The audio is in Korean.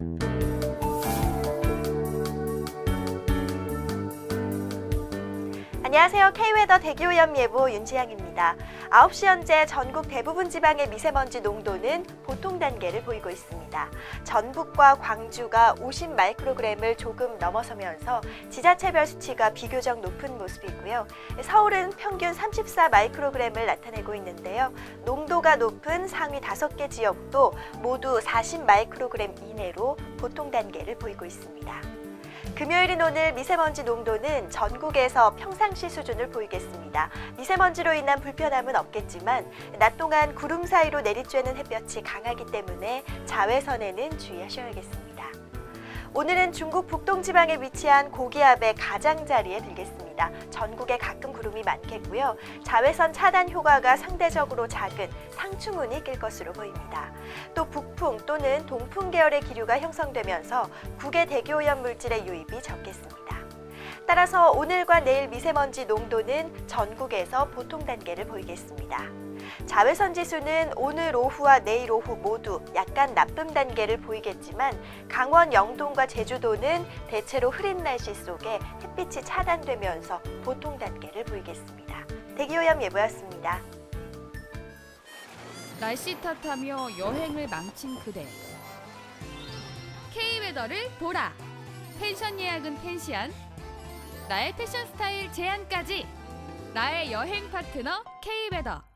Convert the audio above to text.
Thank you. 안녕하세요. K웨더 대기오염 예보 윤지향입니다. 9시 현재 전국 대부분 지방의 미세먼지 농도는 보통 단계를 보이고 있습니다. 전북과 광주가 50 마이크로그램을 조금 넘어서면서 지자체별 수치가 비교적 높은 모습이고요. 서울은 평균 34 마이크로그램을 나타내고 있는데요. 농도가 높은 상위 5개 지역도 모두 40 마이크로그램 이내로 보통 단계를 보이고 있습니다. 금요일인 오늘 미세먼지 농도는 전국에서 평상시 수준을 보이겠습니다. 미세먼지로 인한 불편함은 없겠지만 낮 동안 구름 사이로 내리쬐는 햇볕이 강하기 때문에 자외선에는 주의하셔야겠습니다. 오늘은 중국 북동 지방에 위치한 고기압의 가장자리에 들겠습니다. 전국에 가끔 구름이 많겠고요. 자외선 차단 효과가 상대적으로 작은 상충운이 낄 것으로 보입니다. 또 북풍 또는 동풍 계열의 기류가 형성되면서 국외 대기오염 물질의 유입이 적겠습니다. 따라서 오늘과 내일 미세먼지 농도는 전국에서 보통 단계를 보이겠습니다. 자외선 지수는 오늘 오후와 내일 오후 모두 약간 나쁨 단계를 보이겠지만 강원 영동과 제주도는 대체로 흐린 날씨 속에 햇빛이 차단되면서 보통 단계를 보이겠습니다. 대기오염 예보였습니다. 날씨 탓하며 여행을 망친 그대. K웨더를 보라. 펜션 예약은 펜시안. 나의 패션 스타일 제안까지. 나의 여행 파트너 K웨더.